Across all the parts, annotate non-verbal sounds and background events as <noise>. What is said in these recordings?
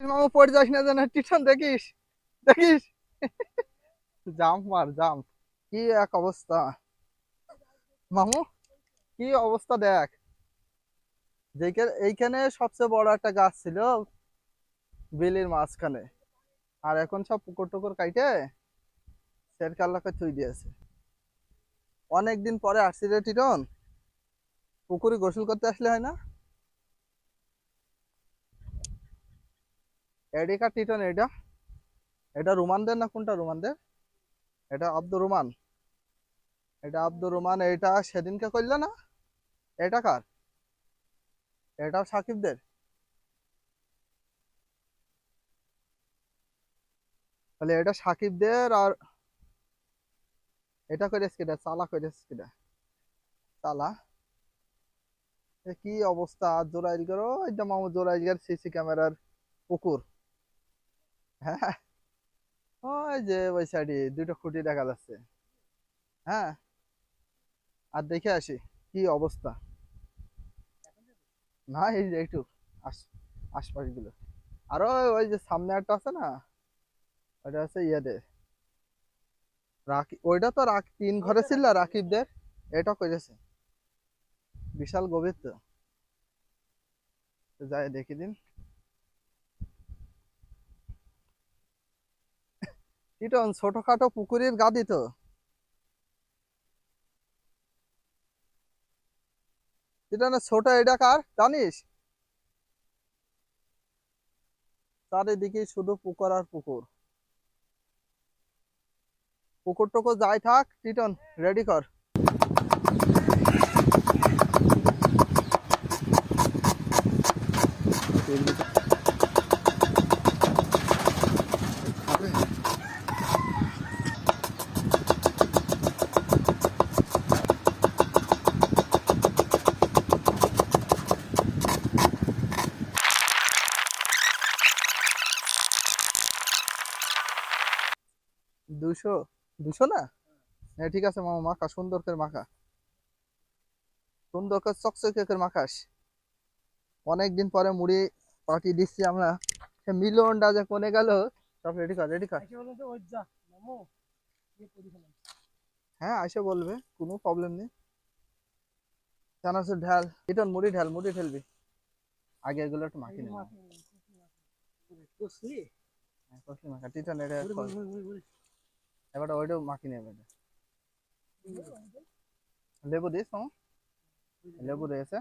মামু পড়ে যাস না যেন টিউশন দেখিস দেখিস। জাম্প মার, জাম্প। কি এক অবস্থা। মামু, কি অবস্থা দেখ। এইখানে সবচেয়ে বড় একটা গাছ ছিল, বিলির মাঝখানে। আর এখন সব পুকুর টুকুর কাইটে সের কাল্লাকে থুই দিয়েছে। অনেকদিন পরে আসছি রে টিটন। পুকুরে গোসল করতে আসলে হয় না? এডিকা টিটন এটা? এটা রুমানদের না কোনটা রুমানদের? এটা আব্দুর রহমান এটা আব্দুর রহমান এটা সেদিনকে করলে না? এটা কার? এটাও সাকিবদের? তাহলে এটা সাকিবদের আর এটা করেছ কিটা চালা করেছ কিটা চালা? কি অবস্থা? জোরাইল করো এটা মামু জোরাইল সিসি ক্যামেরার পুকুর। হ্যাঁ। ওই যে ওই সাইডে দুটো খুঁটি দেখা যাচ্ছে। হ্যাঁ। আর দেখে আসি কি অবস্থা। না এই যে একটু আশপাশগুলো আর ওই- ওই যে সামনে একটা আছে না ওটা ইয়েতে রাকি ওইটা তো রাখ তিন ঘরে ছিল না রাকিবদের? এটা করেছে বিশাল গভীর তো যাই দেখি দিন। ইটন, ছোটখাটো পুকুরের গাদি তো। ছোট এটা কার, জানিস? চারিদিকে শুধু পুকুর আর পুকুর। পুকুর টুকুর যাই থাক টিটন রেডি কর। দুশো? দুশো না? হ্যাঁ ঠিক আছে মামা মাখা সুন্দর করে মাখা। সুন্দর করে চকচকে করে মাখাস। অনেকদিন পরে মুড়ি পাঠিয়ে দিচ্ছি আমরা। সে মিলনটা যে কোনে গেল সব রেডি কর রেডি কর। হ্যাঁ আইসে বলবে কোনো প্রবলেম নেই। চানাচুর ঢাল ইটন মুড়ি ঢাল মুড়ি ঢালবি। আগে এগুলো একটু মাখি নেবে। মাখা টিটন এটা কর। এবার ওইটাও মাখি নেবে লেবু দিস মামা। লেবু দিয়েছে।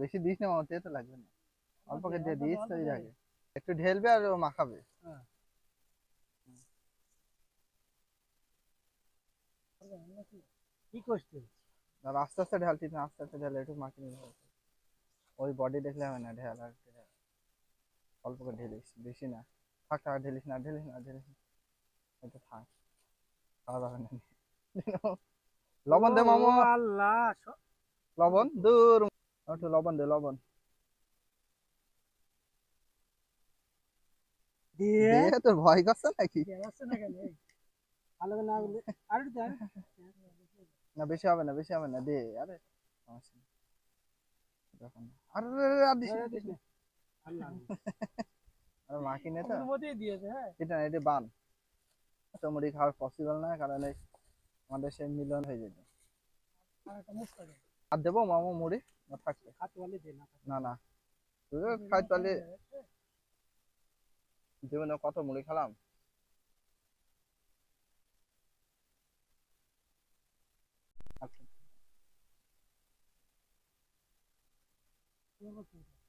বেশি দিস না মামা তো লাগবে না। অল্প দিয়ে দিস তো আগে একটু ঢেলবে আর মাখাবে। কি করছিস? আস্তে আস্তে ঢালতি না আস্তে আস্তে ঢেলে একটু মাখিয়ে নিতে হবে। ওই বডি দেখলে হবে না ঢেল আর অল্প করে ঢেলিস বেশি না। থাক থাক ঢেলিস না ঢেলিস না ঢেলিস না। এটা থাক। খাওয়া দাওয়া নেই। লবণ দে মামু। আল্লাহ লবণ দূর। একটু লবণ দে লবণ। দিয়ে? তোর ভয় করছে নাকি? না না। না বেশি হবে না বেশি হবে না দে। আরে সমস্যা না। আরে আর দিস না, আরে দিস দিস না। না। আল্লাহ <laughs> আরে মাখি নে তো দিয়েছে হ্যাঁ। এটা এটা বান এত খাওয়া পসিবল না কারণ আমাদের সেই মিলন হয়ে যেত। আর একটা মুস্তা দে আর দেবো মামু মুড়ি না থাকবে না তুই তাহলে। জীবনে কত মুড়ি খেলাম? Vamos a ver.